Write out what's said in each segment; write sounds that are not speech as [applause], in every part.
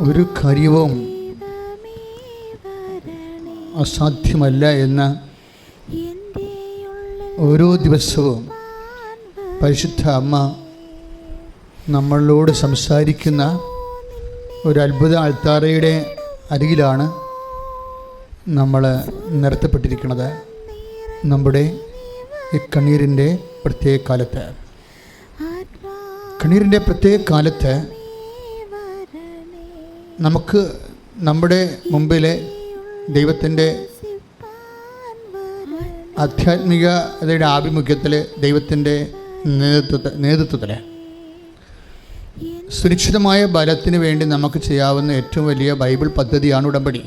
ഒരു കാര്യവും അസാധ്യമല്ല എന്ന് ഓരോ ദിവസവും പരിശുദ്ധ അമ്മ നമ്മളോട് സംസാരിക്കുന്ന ഒരു അത്ഭുത അൾത്താറയുടെ അരികിലാണ് നമ്മൾ നിർത്തപ്പെട്ടിരിക്കുന്നത്. നമ്മുടെ ഈ കണ്ണീരിന്റെ പ്രത്യേക കാലത്ത്. കണ്ണീരിന്റെ പ്രത്യേക കാലത്ത് നമുക്ക് നമ്മുടെ മുമ്പിലെ ദൈവത്തിന്റെ ആധ്യാത്മികതയുടെ ആഭിമുഖ്യത്തിൽ ദൈവത്തിന്റെ നേതൃത്വത്തെ നേതൃത്വത്തിൽ സുരക്ഷിതമായ ബലത്തിന് വേണ്ടി നമുക്ക് ചെയ്യാവുന്ന ഏറ്റവും വലിയ ബൈബിൾ പദ്ധതിയാണ് ഉടമ്പടി.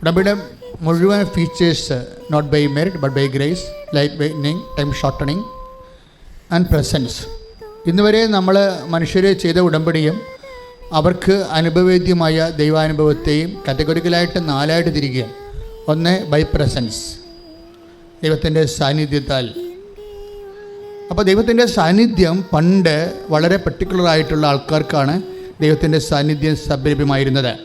ഉടമ്പടിയുടെ മുഴുവൻ features not by merit but by grace light weighing time shortening and presence ഇന്നുവരെ നമ്മൾ മനുഷ്യരെ ചെയ്ത ഉടമ്പടിയും അവർക്ക് അനുഭവേദ്യമായ ദൈവാനുഭവത്തെയും കാറ്റഗറിക്കലായിട്ട് നാലായിട്ട് തിരിക്കുകയാണ് ഒന്ന് ബൈ പ്രസൻസ് ദൈവത്തിന്റെ സാന്നിധ്യത്താൽ. അപ്പോൾ ദൈവത്തിന്റെ സാന്നിധ്യം പണ്ട് വളരെ പെർട്ടിക്കുലർ ആയിട്ടുള്ള ആൾക്കാർക്കാണ് ദൈവത്തിന്റെ സാന്നിധ്യം സഭ്യമായിരുന്നത്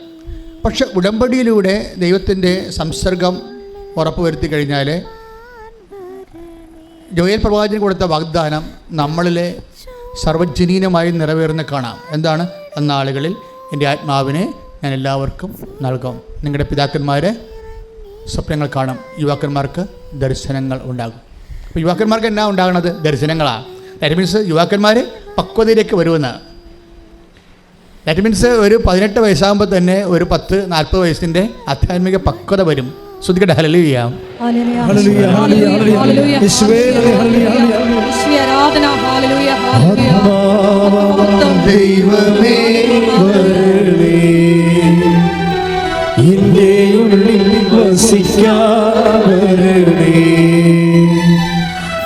പക്ഷെ ഉടമ്പടിയിലൂടെ ദൈവത്തിന്റെ സംസർഗം ഉറപ്പുവരുത്തി കഴിഞ്ഞാൽ ജോയൽ പ്രവാചന കൊടുത്ത വാഗ്ദാനം നമ്മളിലെ സർവജനീനമായി നിറവേറുന്ന കാണാം. എന്താണ്? അന്നാളുകളിൽ എന്റെ ആത്മാവിനെ ഞാൻ എല്ലാവർക്കും നൽകും. നിങ്ങളുടെ പിതാക്കന്മാരെ സ്വപ്നങ്ങൾ കാണും. യുവാക്കന്മാർക്ക് ദർശനങ്ങൾ ഉണ്ടാകും. അപ്പോൾ യുവാക്കന്മാർക്ക് എന്നാ ഉണ്ടാകുന്നത്? ദർശനങ്ങളാണ് ദാറ്റ് മീൻസ് യുവാക്കന്മാർ പക്വതയിലേക്ക് വരുമെന്ന്. ദാറ്റ് മീൻസ് ഒരു പതിനെട്ട് വയസ്സാകുമ്പോൾ തന്നെ ഒരു പത്ത് നാൽപ്പത് വയസ്സിന്റെ ആധ്യാത്മിക പക്വത വരും. ശ്രദ്ധിക്കട്ടെ ഹലലു ചെയ്യാം ഹല്ലേലൂയ, ഹല്ലേലൂയ, ദൈവമേ. എന്റെ ഉള്ളിൽ വസിക്കാൻ വരണേ.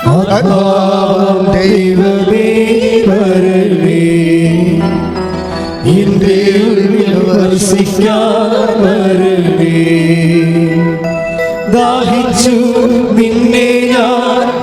ആത്മാവാം ദൈവമേ വരണേ. എന്റെ ഉള്ളിൽ വസിക്കാൻ ദാഹിച്ചു നിന്നെ ഞാൻ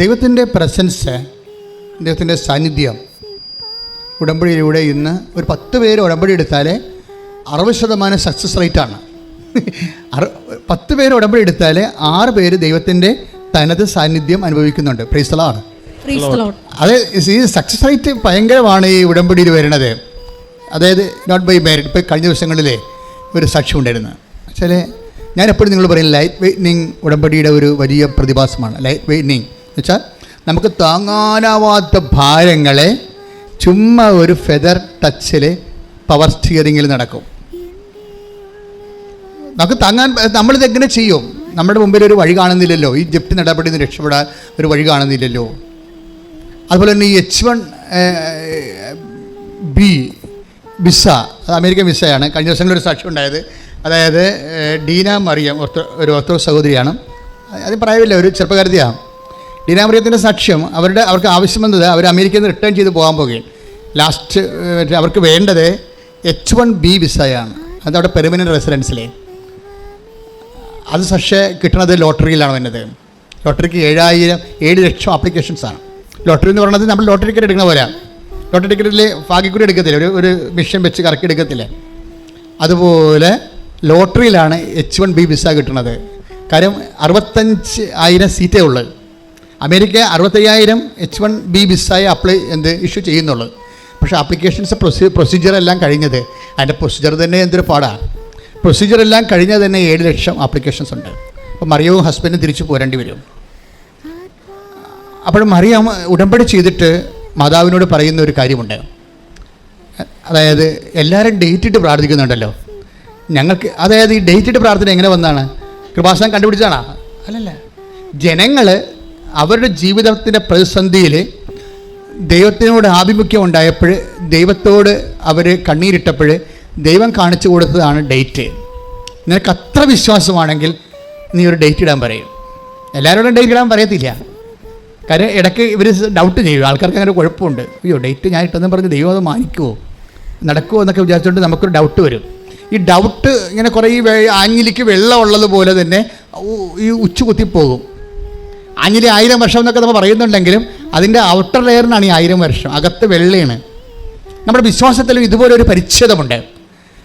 ദൈവത്തിന്റെ പ്രസൻസ് ദൈവത്തിന്റെ സാന്നിധ്യം ഉടമ്പടിയിലൂടെ ഇന്ന് ഒരു പത്ത് പേര് ഉടമ്പടി എടുത്താൽ അറുപത് ശതമാനം സക്സസ് റേറ്റാണ് അറു പത്ത് പേര് ഉടമ്പടി എടുത്താൽ ആറ് പേര് ദൈവത്തിന്റെ തനത് സാന്നിധ്യം അനുഭവിക്കുന്നുണ്ട്. പ്രീസ്തലാണ് അതെ ഈ സക്സസ് റേറ്റ് ഭയങ്കരമാണ് ഈ ഉടമ്പടിയിൽ വരുന്നത്. അതായത് നോട്ട് ബൈ മാരിഡ് ഇപ്പോൾ കഴിഞ്ഞ ദിവസങ്ങളിലെ ഒരു സാക്ഷ്യം ഉണ്ടായിരുന്നു. വെച്ചാൽ ഞാൻ എപ്പോഴും നിങ്ങൾ പറയും ലൈറ്റ് വെയ്റ്റനിങ് ഉടമ്പടിയുടെ ഒരു വലിയ പ്രതിഭാസമാണ്. ലൈറ്റ് വെയ്റ്റനിങ് എന്ന് വെച്ചാൽ നമുക്ക് താങ്ങാനാവാത്ത ഭാരങ്ങളെ ചുമ്മാ ഒരു ഫെദർ ടച്ചിൽ പവർ സ്റ്റിയറിങ്ങിൽ നടക്കും. നമുക്ക് താങ്ങാൻ നമ്മളിത് എങ്ങനെ ചെയ്യും? നമ്മുടെ മുമ്പിൽ ഒരു വഴി കാണുന്നില്ലല്ലോ. ഈ ജപ്തി നടപടി നിന്ന് രക്ഷപ്പെടാൻ ഒരു വഴി കാണുന്നില്ലല്ലോ. അതുപോലെ തന്നെ ഈ എച്ച് വൺ ബി വിസ അത് അമേരിക്കൻ വിസയാണ് കഴിഞ്ഞ ദിവസങ്ങളിൽ ഒരു സാക്ഷ്യം ഉണ്ടായത്. അതായത് ഡീന മറിയം ഒരു ഒത്തോ സഹോദരിയാണ്. അത് പറയാവില്ല ഒരു ചെറുപ്പക്കാരത്തിയാണ്. ഡീന മറിയത്തിന്റെ സാക്ഷ്യം അവരുടെ അവർക്ക് ആവശ്യം വന്നത് അവർ അമേരിക്കയിൽ നിന്ന് റിട്ടേൺ ചെയ്ത് പോകാൻ പോകുകയും ലാസ്റ്റ് അവർക്ക് വേണ്ടത് എച്ച് വൺ ബി വിസയാണ് അതവിടെ പെർമനന്റ് റെസിഡൻസിലെ അത് പക്ഷേ കിട്ടുന്നത് ലോട്ടറിയിലാണ് വരുന്നത് ലോട്ടറിക്ക് ഏഴായിരം ഏഴ് ലക്ഷം ആപ്ലിക്കേഷൻസാണ് ലോട്ടറി എന്ന് പറയുന്നത് നമ്മൾ ലോട്ടറി ടിക്കറ്റ് എടുക്കുന്ന പോലെ ലോട്ടറി ടിക്കറ്റിൽ ഭാഗ്യക്കൂടി എടുക്കത്തില്ല. ഒരു ഒരു മിഷൻ വെച്ച് കറക്കി എടുക്കത്തില്ല. അതുപോലെ ലോട്ടറിയിലാണ് എച്ച് വൺ ബി വിസ കിട്ടുന്നത് കാര്യം അറുപത്തഞ്ച് ആയിരം സീറ്റേ ഉള്ളൂ. അമേരിക്ക അറുപത്തയ്യായിരം എച്ച് വൺ ബി വിസയെ അപ്ലൈ എന്ത് ഇഷ്യൂ ചെയ്യുന്നുള്ളൂ പക്ഷേ ആപ്ലിക്കേഷൻസ് പ്രൊസീ പ്രൊസീജിയർ എല്ലാം കഴിഞ്ഞത് അതിന്റെ പ്രൊസീജിയർ തന്നെ എന്തൊരു പാടാണ് പ്രൊസീജിയർ എല്ലാം കഴിഞ്ഞാൽ തന്നെ ഏഴ് ലക്ഷം ആപ്ലിക്കേഷൻസ് ഉണ്ട്. അപ്പോൾ മറിയവും ഹസ്ബൻഡും തിരിച്ചു പോരേണ്ടി വരും. അപ്പോൾ മറിയാം ഉടമ്പടി ചെയ്തിട്ട് മാതാവിനോട് പറയുന്ന ഒരു കാര്യമുണ്ട്. അതായത് എല്ലാവരും ഡേറ്റ് ഇട്ട് പ്രാർത്ഥിക്കുന്നുണ്ടല്ലോ. ഞങ്ങൾക്ക് അതായത് ഈ ഡേറ്റ് ഇട്ട് പ്രാർത്ഥന എങ്ങനെ വന്നാണ്? കൃപാസനം കണ്ടുപിടിച്ചാണോ അല്ലല്ല. ജനങ്ങൾ അവരുടെ ജീവിതത്തിന്റെ പ്രതിസന്ധിയിൽ ദൈവത്തിനോട് ആഭിമുഖ്യം ഉണ്ടായപ്പോൾ ദൈവത്തോട് അവർ കണ്ണീരിട്ടപ്പോൾ ദൈവം കാണിച്ചു കൊടുത്തതാണ് ഡേറ്റ്. നിനക്ക് അത്ര വിശ്വാസമാണെങ്കിൽ നീ ഒരു ഡേറ്റ് ഇടാൻ പറയും. എല്ലാവരോടും ഡേറ്റ് ഇടാൻ പറയത്തില്ല. കാര്യം ഇടയ്ക്ക് ഇവർ ഡൗട്ട് ചെയ്യും. ആൾക്കാർക്ക് അങ്ങനെ കുഴപ്പമുണ്ട്. അയ്യോ ഡേറ്റ് ഞാൻ ഇട്ടെന്ന് പറഞ്ഞ് ദൈവം അത് മാനിക്കുമോ നടക്കുമോ എന്നൊക്കെ വിചാരിച്ചുകൊണ്ട് നമുക്കൊരു ഡൗട്ട് വരും. ഈ ഡൗട്ട് ഇങ്ങനെ കുറേ ഈ ആഞ്ഞിലിക്ക് വെള്ളം ഉള്ളതുപോലെ തന്നെ ഈ ഉച്ച കുത്തിപ്പോകും ആഞ്ഞിലി ആയിരം വർഷം എന്നൊക്കെ നമ്മൾ പറയുന്നുണ്ടെങ്കിലും അതിന്റെ ഔട്ടർ ലെയറിനാണ് ഈ ആയിരം വർഷം. അകത്ത് വെള്ളയാണ്. നമ്മുടെ വിശ്വാസത്തിലും ഇതുപോലെ ഒരു പരിച്ഛേദമുണ്ട്.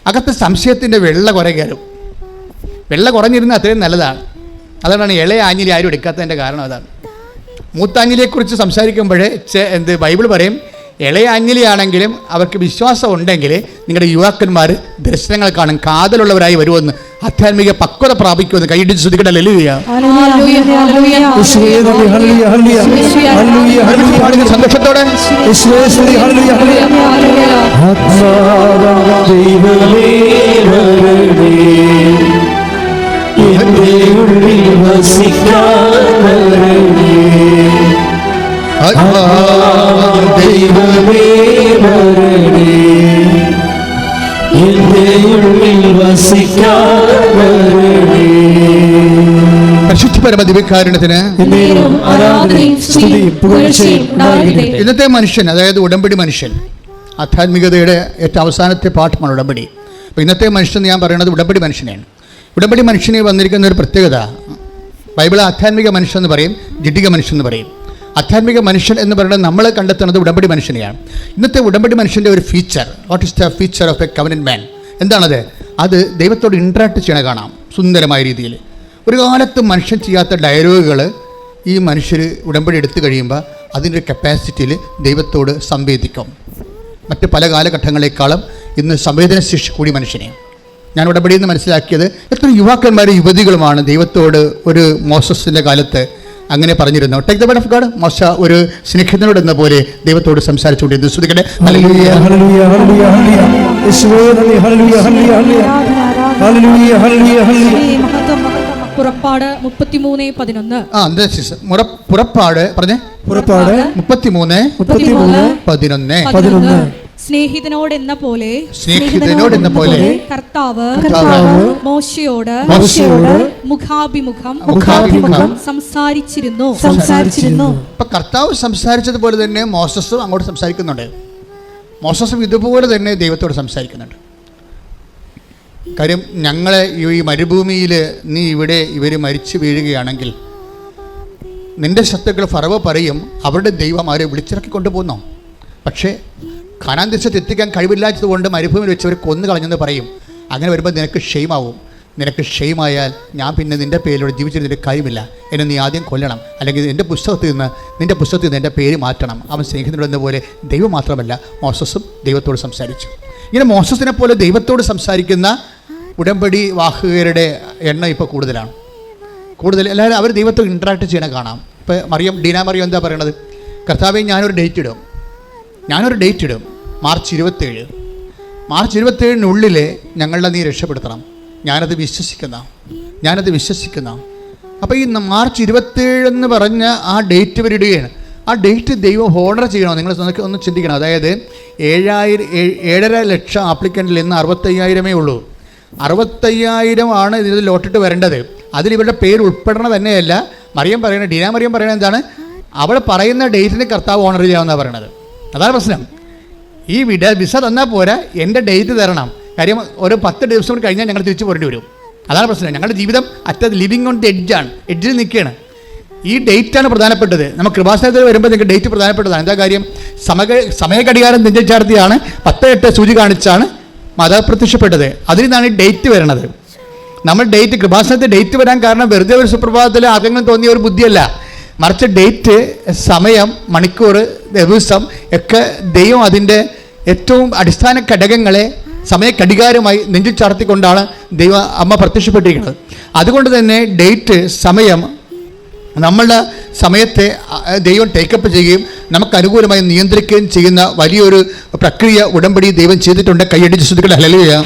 അകത്ത് സംശയത്തിന്റെ വെള്ള കുറെ കയറും. വെള്ള കുറഞ്ഞിരുന്ന അത്രയും നല്ലതാണ്. അതുകൊണ്ടാണ് ഇളയ ആഞ്ഞിലി ആരും എടുക്കാത്തതിന്റെ കാരണം അതാണ്. മൂത്താഞ്ഞിലിയെക്കുറിച്ച് സംസാരിക്കുമ്പോൾ എന്ത് ബൈബിൾ പറയും ഇളയ അഞ്ഞിലിയാണെങ്കിലും അവർക്ക് വിശ്വാസം ഉണ്ടെങ്കിൽ നിങ്ങളുടെ യുവാക്കന്മാർ ദർശനങ്ങൾ കാണും കാതലുള്ളവരായി വരുമെന്ന് ആധ്യാത്മിക പക്വത പ്രാപിക്കുമെന്ന് കൈയിടിച്ച് ശ്രദ്ധിക്കട്ടെ. ലലിയ ഹല്ലേലൂയ ഹല്ലേലൂയ യേശുവേ നന്ദി ഹല്ലേലൂയ ഹല്ലേലൂയ. ഹല്ലേലൂയ. ഹല്ലേലൂയ സന്തോഷത്തോടെ. യേശുവേ സ്തുതി ഹല്ലേലൂയ വരണേ ആത്മാവാം എന്റെ ഉള്ളിൽ വസിക്കാൻ വരണേ ഇന്നത്തെ മനുഷ്യൻ അതായത് ഉടമ്പടി മനുഷ്യൻ ആധ്യാത്മികതയുടെ ഏറ്റവും അവസാനത്തെ പാഠമാണ് ഉടമ്പടി. അപ്പോൾ ഇന്നത്തെ മനുഷ്യൻ ഞാൻ പറയുന്നത് ഉടമ്പടി മനുഷ്യനെയാണ്. ഉടമ്പടി മനുഷ്യനെ വന്നിരിക്കുന്ന ഒരു പ്രത്യേകത ബൈബിൾ ആധ്യാത്മിക മനുഷ്യൻ എന്ന് പറയും ജിഡിക മനുഷ്യൻ എന്ന് പറയും. ആധ്യാത്മിക മനുഷ്യൻ എന്ന് പറയുന്നത് നമ്മൾ കണ്ടെത്തുന്നത് ഉടമ്പടി മനുഷ്യനെയാണ്. ഇന്നത്തെ ഉടമ്പടി മനുഷ്യന്റെ ഒരു feature what is the feature of a covenant man എന്താണത്? അത് ദൈവത്തോട് ഇൻട്രാക്ട് ചെയ്യണ കാണാം സുന്ദരമായ രീതിയിൽ. ഒരു കാലത്ത് മനുഷ്യൻ ചെയ്യാത്ത ഡയലോഗുകൾ ഈ മനുഷ്യർ ഉടമ്പടി എടുത്തു കഴിയുമ്പോൾ അതിന്റെ കപ്പാസിറ്റിയിൽ ദൈവത്തോട് സംവേദിക്കും. മറ്റ് പല കാലഘട്ടങ്ങളെക്കാളും ഇന്ന് സംവേദനശേഷി കൂടി മനുഷ്യനെ. ഞാൻ ഉടമ്പടിയിൽ എന്ന് മനസ്സിലാക്കിയത് എത്ര യുവാക്കന്മാരും യുവതികളുമാണ് ദൈവത്തോട് ഒരു മോസസിന്റെ കാലത്ത് അങ്ങനെ പറഞ്ഞിരുന്നു. Take the word of God മോശ ഒരു സ്നേഹിതനോട് എന്ന പോലെ ദൈവത്തോട് സംസാരിച്ചുകൊണ്ടിരുന്നു. ശ്രദ്ധിക്കട്ടെ പുറപ്പാട് മുപ്പത്തിമൂന്ന് പതിനൊന്ന്. ആ? പുറപ്പാട് പറഞ്ഞേ? പുറപ്പാട് മുപ്പത്തിമൂന്ന് മുപ്പത്തിമൂന്ന് പതിനൊന്ന്. പതിനൊന്ന്. സ്നേഹിതനോട് എന്ന പോലെ സ്നേഹിതനോട് എന്ന പോലെ കർത്താവ് കർത്താവ് മോശയോട് മോശയോട് മുഖാഭിമുഖം മുഖാഭിമുഖം സംസാരിച്ചിരുന്നു. സംസാരിച്ചിരുന്നു. ഇപ്പൊ കർത്താവ് സംസാരിച്ചതുപോലെ തന്നെ മോസസും അങ്ങോട്ട് സംസാരിക്കുന്നുണ്ട്. മോസസും ഇതുപോലെ തന്നെ ദൈവത്തോട് സംസാരിക്കുന്നുണ്ട്. കാര്യം ഞങ്ങളെ ഈ മരുഭൂമിയിൽ നീ ഇവിടെ ഇവർ മരിച്ചു വീഴുകയാണെങ്കിൽ നിന്റെ ശത്രുക്കൾ ഫറവ് പറയും അവരുടെ ദൈവം അവരെ വിളിച്ചിറക്കി കൊണ്ടുപോകുന്നു? പക്ഷേ ഖനാൻ എത്തിക്കാൻ കഴിവില്ലാത്തത് കൊണ്ട് മരുഭൂമിയിൽ വെച്ച് അവർ കൊന്നു കളഞ്ഞെന്ന് പറയും. അങ്ങനെ വരുമ്പോൾ നിനക്ക് ഷെയ്മാവും നിനക്ക് ക്ഷയമായാൽ ഞാൻ പിന്നെ നിന്റെ പേരിലൂടെ ജീവിച്ചിരുന്നിട്ട് കാര്യമില്ല. എന്നെ നീ ആദ്യം കൊല്ലണം. അല്ലെങ്കിൽ എന്റെ പുസ്തകത്തിൽ നിന്ന് നിന്റെ പുസ്തകത്തിൽ നിന്ന് എന്റെ പേര് മാറ്റണം. അവൻ സ്നേഹിതനോടെന്ന പോലെ ദൈവം മാത്രമല്ല മോസസും ദൈവത്തോട് സംസാരിച്ചു. ഇങ്ങനെ മോസസിനെ പോലെ ദൈവത്തോട് സംസാരിക്കുന്ന ഉടമ്പടി വാഹകരുടെ എണ്ണം ഇപ്പോൾ കൂടുതലാണ്. കൂടുതൽ എല്ലാവരും അവർ ദൈവത്തോട് ഇൻട്രാക്ട് ചെയ്യണ കാണാം. ഇപ്പോൾ മറിയം ഡീന മറിയം എന്താ പറയണത്? കർത്താവെ ഞാനൊരു ഡേറ്റ് ഇടും. ഞാനൊരു ഡേറ്റ് ഇടും. മാർച്ച് ഇരുപത്തേഴ്. മാർച്ച് ഇരുപത്തേഴിനുള്ളിൽ ഞങ്ങളുടെ നീ രക്ഷപ്പെടുത്തണം. ഞാനത് വിശ്വസിക്കുന്ന ഞാനത് വിശ്വസിക്കുന്ന. അപ്പോൾ ഈ മാർച്ച് ഇരുപത്തേഴ് എന്ന് പറഞ്ഞ ആ ഡേറ്റ് വരിടുകയാണ് ആ ഡേറ്റ് ദൈവം ഹോണർ ചെയ്യണോ? നിങ്ങൾ ഒന്ന് ചിന്തിക്കണം. അതായത് ഏഴായിരം ഏഴര ലക്ഷം ആപ്ലിക്കന്റിൽ ഇന്ന് അറുപത്തയ്യായിരമേ ഉള്ളൂ. അറുപത്തയ്യായിരം ആണ് ഇതിൽ ലോട്ടിട്ട് വരേണ്ടത്. അതിൽ ഇവരുടെ പേര് ഉൾപ്പെടണ തന്നെയല്ല. മറിയം പറയുന്നത് ഡീന മറിയം പറയുന്നത് എന്താണ്? അവൾ പറയുന്ന ഡേറ്റിന് കർത്താവ് ഓണർ ചെയ്യാമെന്നാണ് പറയണത്. അതാണ് പ്രശ്നം. ഈ വിട വിസ തന്നാൽ പോരാ എന്റെ ഡേറ്റ് തരണം. കാര്യം ഒരു പത്ത് ദിവസം കൂടി കഴിഞ്ഞാൽ ഞങ്ങൾ തിരിച്ചു പോരേണ്ടി വരും. അതാണ് പ്രശ്നം. ഞങ്ങളുടെ ജീവിതം അറ്റത് ലിവിങ് ഓൺ ദി എഡ്ജാണ്. എഡ്ജിൽ നിൽക്കുകയാണ്. ഈ ഡേറ്റാണ് പ്രധാനപ്പെട്ടത്. നമ്മൾ കൃപാസനത്തിൽ വരുമ്പോൾ നിങ്ങൾക്ക് ഡേറ്റ് പ്രധാനപ്പെട്ടതാണ്. എന്താ കാര്യം? സമയ സമയഘടികാരം നെഞ്ചാർത്തിയാണ് പത്ത് എട്ട് സൂചി കാണിച്ചാണ് മത പ്രത്യക്ഷപ്പെട്ടത്. അതിൽ നിന്നാണ് ഈ ഡേറ്റ് വരുന്നത് നമ്മൾ ഡേറ്റ് കൃപാസനത്തിൽ ഡേറ്റ് വരാൻ കാരണം വെറുതെ ഒരു സുപ്രഭാതത്തിൽ ആർക്കെങ്കിലും തോന്നിയ ഒരു ബുദ്ധിയല്ല. മറിച്ച് ഡേറ്റ് സമയം മണിക്കൂർ ദിവസം ഒക്കെ ദൈവം അതിന്റെ ഏറ്റവും അടിസ്ഥാന ഘടകങ്ങളെ സമയ ഘടികാരമായി നെഞ്ചിൽ ചാർത്തിക്കൊണ്ടാണ് ദൈവ അമ്മ പ്രത്യക്ഷപ്പെട്ടിരിക്കുന്നത്. അതുകൊണ്ട് തന്നെ ഡേറ്റ് സമയം നമ്മളുടെ സമയത്തെ ദൈവം ടേക്കപ്പ് ചെയ്യുകയും നമുക്ക് അനുകൂലമായി നിയന്ത്രിക്കുകയും ചെയ്യുന്ന വലിയൊരു പ്രക്രിയ ഉടമ്പടി ദൈവം ചെയ്തിട്ടുണ്ട്. കൈയടിച്ച് ശ്രദ്ധിക്കട്ടെ. ഹല്ലേലൂയ.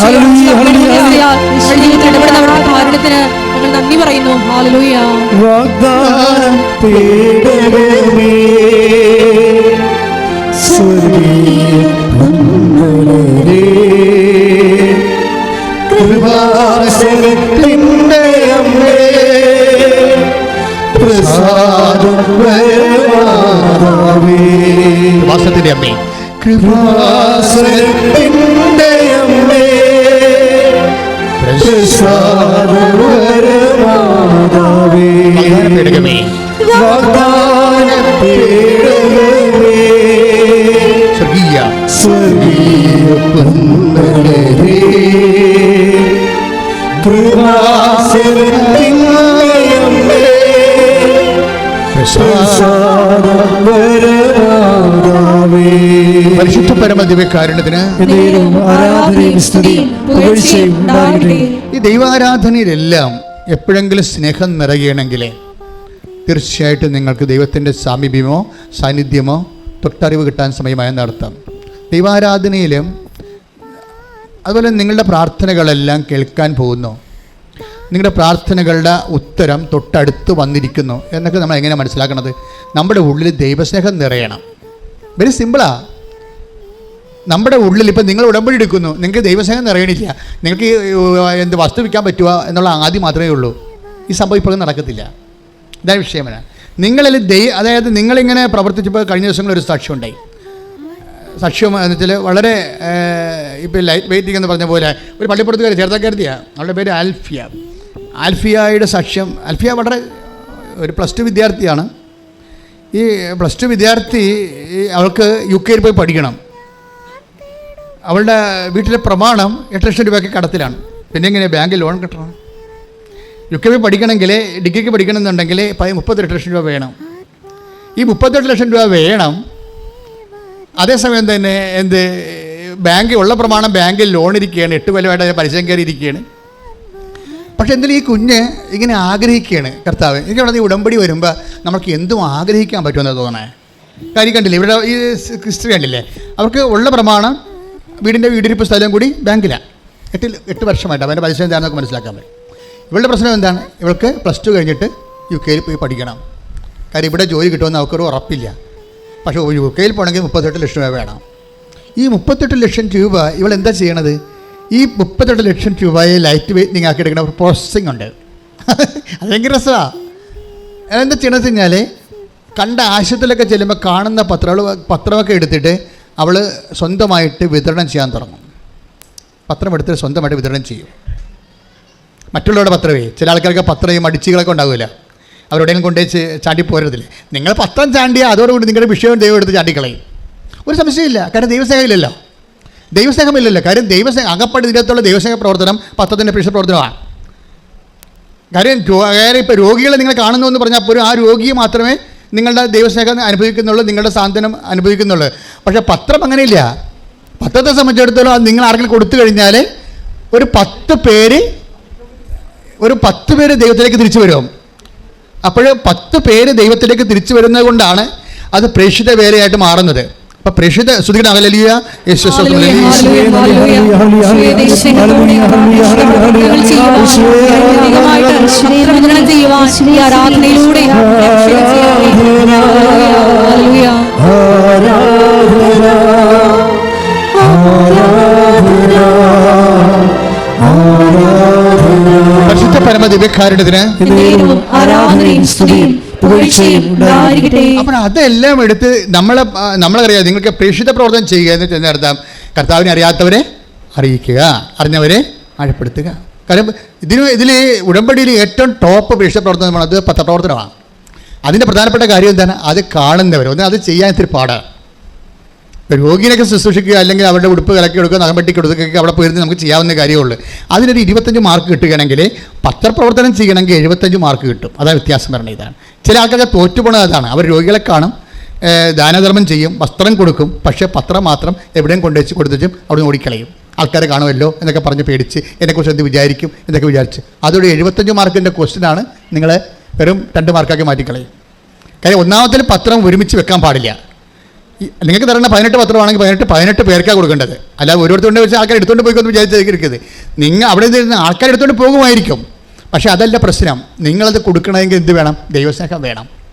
ഹല്ലേലൂയ, വാസത്തിന്റെ അമ്മേ. കൃപാസനത്തിന്റെ അമ്മേ. പേടകമേ സ്വർഗീയ സ്വർഗീയ പൊന്നരേ പരിശുദ്ധ ഈ ദൈവാരാധനയിലെല്ലാം എപ്പോഴെങ്കിലും സ്നേഹം നിറയണമെങ്കിൽ തീർച്ചയായിട്ടും നിങ്ങൾക്ക് ദൈവത്തിന്റെ സാമീപ്യമോ സാന്നിധ്യമോ തൊട്ടറിവ് കിട്ടാൻ സമയമായ നടത്താം ദൈവാരാധനയിലും അതുപോലെ നിങ്ങളുടെ പ്രാർത്ഥനകളെല്ലാം കേൾക്കാൻ പോകുന്നു. നിങ്ങളുടെ പ്രാർത്ഥനകളുടെ ഉത്തരം തൊട്ടടുത്ത് വന്നിരിക്കുന്നു എന്നൊക്കെ നമ്മൾ എങ്ങനെ മനസ്സിലാക്കണത്? നമ്മുടെ ഉള്ളിൽ ദൈവസ്നേഹം നിറയണം. വെരി സിമ്പിളാ നമ്മുടെ ഉള്ളിൽ ഇപ്പം നിങ്ങൾ ഉടമ്പടി എടുക്കുന്നു. നിങ്ങൾക്ക് ദൈവസ്നേഹം നിറയണില്ല. നിങ്ങൾക്ക് എന്ത് വസ്തു വിൽക്കാൻ പറ്റുക എന്നുള്ള ആദ്യം മാത്രമേ ഉള്ളൂ. ഈ സംഭവം ഇപ്പോഴും നടക്കത്തില്ല. ഇതാണ് വിഷയമല്ല നിങ്ങളിൽ ദൈ അതായത് നിങ്ങളിങ്ങനെ പ്രവർത്തിച്ചപ്പോൾ കഴിഞ്ഞ ദിവസങ്ങളിൽ ഒരു സാക്ഷ്യം ഉണ്ടായി. സാക്ഷ്യം എന്ന് വെച്ചാൽ വളരെ ഇപ്പോൾ ലൈറ്റ് വെയിറ്റിംഗ് എന്ന് പറഞ്ഞ പോലെ ഒരു പള്ളിപ്പുറത്തുകാരി ചേർത്താക്കരുതിയാണ് അവളുടെ പേര് ആൽഫിയ. ആൽഫിയയുടെ സാക്ഷ്യം ആൽഫിയ വളരെ ഒരു പ്ലസ് ടു വിദ്യാർത്ഥിയാണ്. ഈ പ്ലസ് ടു വിദ്യാർത്ഥി അവൾക്ക് യു കെയിൽ പോയി പഠിക്കണം. അവളുടെ വീട്ടിലെ പ്രമാണം എട്ട് ലക്ഷം രൂപയ്ക്ക് കടത്തിലാണ്. പിന്നെ എങ്ങനെ ബാങ്കിൽ ലോൺ കിട്ടണം. യു കെ പോയി പഠിക്കണമെങ്കിൽ ഡിഗ്രിക്ക് പഠിക്കണമെന്നുണ്ടെങ്കിൽ മുപ്പത്തെട്ട് ലക്ഷം രൂപ വേണം. ഈ മുപ്പത്തെട്ട് ലക്ഷം രൂപ വേണം. അതേസമയം തന്നെ എന്ത് ബാങ്ക് ഉള്ള പ്രമാണം ബാങ്കിൽ ലോൺ ഇരിക്കുകയാണ് എട്ട് കൊല്ലമായിട്ട് പലിശം കയറി ഇരിക്കുകയാണ്. പക്ഷെ എന്തെങ്കിലും ഈ കുഞ്ഞ് ഇങ്ങനെ ആഗ്രഹിക്കുകയാണ് കർത്താവ്. എനിക്ക് അവിടെ ഈ ഉടമ്പടി വരുമ്പോൾ നമുക്ക് എന്തും ആഗ്രഹിക്കാൻ പറ്റുമെന്ന് തോന്നണേ. കാര്യം കണ്ടില്ലേ ഇവിടെ ഈ ക്രിസ്ത്യൻ കണ്ടില്ലേ അവർക്ക് ഉള്ള പ്രമാണം വീടിന്റെ വീടിരിപ്പ് സ്ഥലം കൂടി ബാങ്കിലാണ് എട്ട് എട്ട് വർഷമായിട്ട് അവന്റെ പലിശ എന്താണെന്നൊക്കെ മനസ്സിലാക്കാൻ പറ്റും. ഇവളുടെ പ്രശ്നം എന്താണ്? ഇവൾക്ക് പ്ലസ് ടു കഴിഞ്ഞിട്ട് യു കെയിൽ പോയി പഠിക്കണം. കാര്യം ഇവിടെ ജോലി കിട്ടുമെന്ന് അവർക്കൊരു ഉറപ്പില്ല. പക്ഷേ യു കെയിൽ പോകണമെങ്കിൽ മുപ്പത്തെട്ട് ലക്ഷം രൂപ വേണം. ഈ മുപ്പത്തെട്ട് ലക്ഷം രൂപ ഇവൾ എന്താ ചെയ്യണത്? ഈ മുപ്പത്തെട്ട് ലക്ഷം രൂപയെ ലൈറ്റ് വെയിറ്റിംഗ് ആക്കി എടുക്കുന്ന ഒരു പ്രോസസ്സിംഗ് ഉണ്ട്. [laughs] അത് ഭയങ്കര രസമാണ് എന്താ ചെയ്യണമെന്ന് വെച്ചാൽ കണ്ട ആശുപത്രിയിലൊക്കെ ചെല്ലുമ്പോൾ കാണുന്ന പത്രങ്ങൾ പത്രമൊക്കെ എടുത്തിട്ട് അവൾ സ്വന്തമായിട്ട് വിതരണം ചെയ്യാൻ തുടങ്ങും. പത്രം എടുത്തിട്ട് സ്വന്തമായിട്ട് വിതരണം ചെയ്യും. മറ്റുള്ളവരുടെ പത്രമേ ചില ആൾക്കാർക്ക് പത്രം ഈ മടിച്ചുകളൊക്കെ ഉണ്ടാവില്ല. കൊണ്ടുപോയി ചെ- ചാണ്ടി പോരതില്ലേ നിങ്ങൾ പത്രം ചാണ്ടിയാൽ അതോടുകൂടി നിങ്ങളുടെ വിഷയം ദൈവം എടുത്ത് ചാണ്ടിക്കളയും. ഒരു സംശയമില്ല കാരണം ദൈവസ്നേഹമില്ലല്ലോ. ദൈവസ്നേഹമില്ലല്ലോ. കാര്യം ദൈവസ്നേഹം അകപ്പെട്ട് ഇതിനകത്തുള്ള ദൈവസ്നേഹ പ്രവർത്തനം പത്രത്തിന്റെ പ്രേക്ഷ പ്രവർത്തനമാണ്. കാര്യം കാര്യം ഇപ്പോൾ രോഗികളെ നിങ്ങൾ കാണുന്നു എന്ന് പറഞ്ഞാൽ പോലും ആ രോഗിയെ മാത്രമേ നിങ്ങളുടെ ദൈവസ്നേഹം അനുഭവിക്കുന്നുള്ളൂ നിങ്ങളുടെ സാന്ത്വനം അനുഭവിക്കുന്നുള്ളൂ. പക്ഷേ പത്രം അങ്ങനെയില്ല. പത്രത്തെ സംബന്ധിച്ചിടത്തോളം നിങ്ങൾ ആർക്കെങ്കിലും കൊടുത്തു കഴിഞ്ഞാൽ ഒരു പത്ത് പേര് ഒരു പത്ത് പേര് ദൈവത്തിലേക്ക് തിരിച്ചു വരും. അപ്പോൾ പത്ത് പേര് ദൈവത്തിലേക്ക് തിരിച്ചു വരുന്നത് കൊണ്ടാണ് അത് പ്രേക്ഷിത വേലയായിട്ട് മാറുന്നത്. അപ്പൊ പ്രേക്ഷിത ശ്രുതിയുടെ അകലിയ ആരാധനയിലൂടെ. പരിശുദ്ധ പരമ ദിവ്യക്കാരുടെ ആരാധനയും സ്തുതിയും അപ്പോൾ അതെല്ലാം എടുത്ത് നമ്മളെ നമ്മളറിയാം നിങ്ങൾക്ക് പ്രേക്ഷിത പ്രവർത്തനം ചെയ്യുക എന്ന് ചെന്നർത്ഥം കർത്താവിനെ അറിയാത്തവരെ അറിയിക്കുക അറിഞ്ഞവരെ ആഴപ്പെടുത്തുക. കാരണം ഇതിന് ഇതിൽ ഉടമ്പടിയിൽ ഏറ്റവും ടോപ്പ് പ്രേക്ഷിത പ്രവർത്തനമാണ് അത് പത്രപ്രവർത്തനമാണ്. അതിന്റെ പ്രധാനപ്പെട്ട കാര്യം എന്താണ്? അത് കാണുന്നവർ. ഒന്ന് അത് ചെയ്യാൻ ഇത്തിരി പാടാണ്. ഇപ്പോൾ രോഗിനെയൊക്കെ ശുശ്രൂഷിക്കുക അല്ലെങ്കിൽ അവരുടെ ഉടുപ്പ് കലക്കി കൊടുക്കുക നഖംപെട്ടി കൊടുക്കുകയൊക്കെ അവിടെ പോയിരുന്ന് നമുക്ക് ചെയ്യാവുന്ന കാര്യമുള്ളൂ. അതിനൊരു ഇരുപത്തഞ്ച് മാർക്ക് കിട്ടുകയാണെങ്കിൽ പത്രപ്രവർത്തനം ചെയ്യണമെങ്കിൽ എഴുപത്തഞ്ച് മാർക്ക് കിട്ടും. അതാണ് വ്യത്യാസം പറയുന്നത് ഇതാണ്. ചില ആൾക്കാരെ തോറ്റുപോണത് അതാണ്. അവർ രോഗികളെ കാണും ദാനധർമ്മം ചെയ്യും വസ്ത്രം കൊടുക്കും പക്ഷേ പത്രം മാത്രം എവിടെയും കൊണ്ടുവച്ച് കൊടുത്തിട്ടും അവിടെ ഓടിക്കളയും. ആൾക്കാർ കാണുമല്ലോ എന്നൊക്കെ പറഞ്ഞ് പേടിച്ച് എന്നെക്കുറിച്ച് എന്ത് വിചാരിക്കും എന്നൊക്കെ വിചാരിച്ച്. അതോടെ എഴുപത്തഞ്ച് മാർക്കിന്റെ ക്വസ്റ്റ്യനാണ് നിങ്ങളെ വെറും രണ്ട് മാർക്കാക്കി മാറ്റിക്കളയും. കാര്യം ഒന്നാമത്തിൽ പത്രം ഒരുമിച്ച് വെക്കാൻ പാടില്ല. നിങ്ങൾക്ക് തരേണ്ട പതിനെട്ട് പത്രമാണെങ്കിൽ പതിനെട്ട് പതിനെട്ട് പേർക്കാണ് കൊടുക്കേണ്ടത്. അല്ല ഓരോരുത്തരുടെ വെച്ച് ആൾക്കാർ എടുത്തുകൊണ്ട് പോയിക്കൊന്ന് വിചാരിച്ചിരിക്കരുത്. നിങ്ങൾ അവിടെ നിന്ന് ആൾക്കാർ എടുത്തുകൊണ്ട് പോകുമായിരിക്കും. പക്ഷേ അതല്ല പ്രശ്നം. നിങ്ങളത് കൊടുക്കണമെങ്കിൽ എന്ത് വേണം? ദൈവസ്നേഹം വേണം.